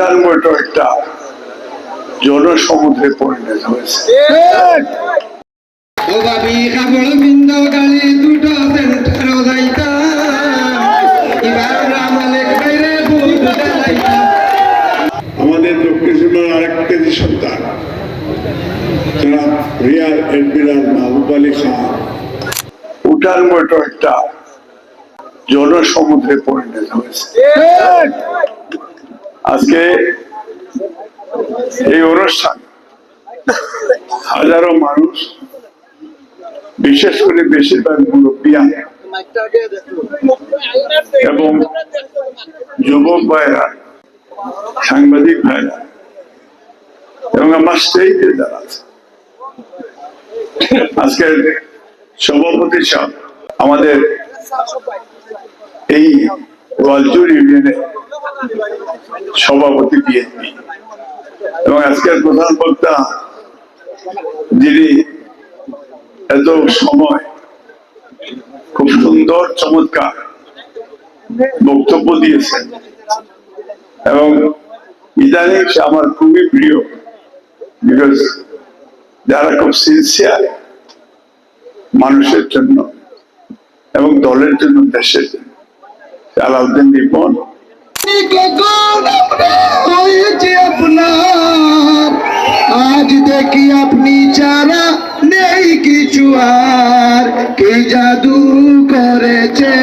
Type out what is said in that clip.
উঠার মতো একটা জনসমুদ্রে পরিণত হয়েছে। ও ভাবি কাপড় বিন্দ গালি দুটো সেন্টার যাইতা এবার রামালে বাইরে ভূত জ্বালাইতা আমাদের দক্ষিণ সীমার আরেক কেজি সন্তান যারা রিয়ার এডমিরাল মাহবুব আলী খান। মতো একটা জনসমুদ্রে পরিণত হয়েছে। আজকে এই অনুষ্ঠান হাজারো মানুষ, বিশেষ করে বেশিরভাগ মুরব্বিয়া এবং যুবক ভাইরা, সাংবাদিক ভাইরা, এবং আমার স্টেজে যারা আছে। আজকের সভাপতি সাহেব আমাদের এই গোয়ালচুর ইউনিয়নের সভাপতি বিএনপি। এবং আজকের প্রধান বক্তা যিনি এত সময় খুব সুন্দর চমৎকার বক্তব্য দিয়েছেন এবং ইদানিং আমার খুবই প্রিয় বিকজ যারা খুব সিনসিয়ার মানুষের জন্য এবং দলের জন্য, দেশের জন্য। আলাউদ্দিন রিপন হয়েছে আপনার। আজ দেখি আপনি ছাড়া নেই কিছু আর। কে জাদু করেছে?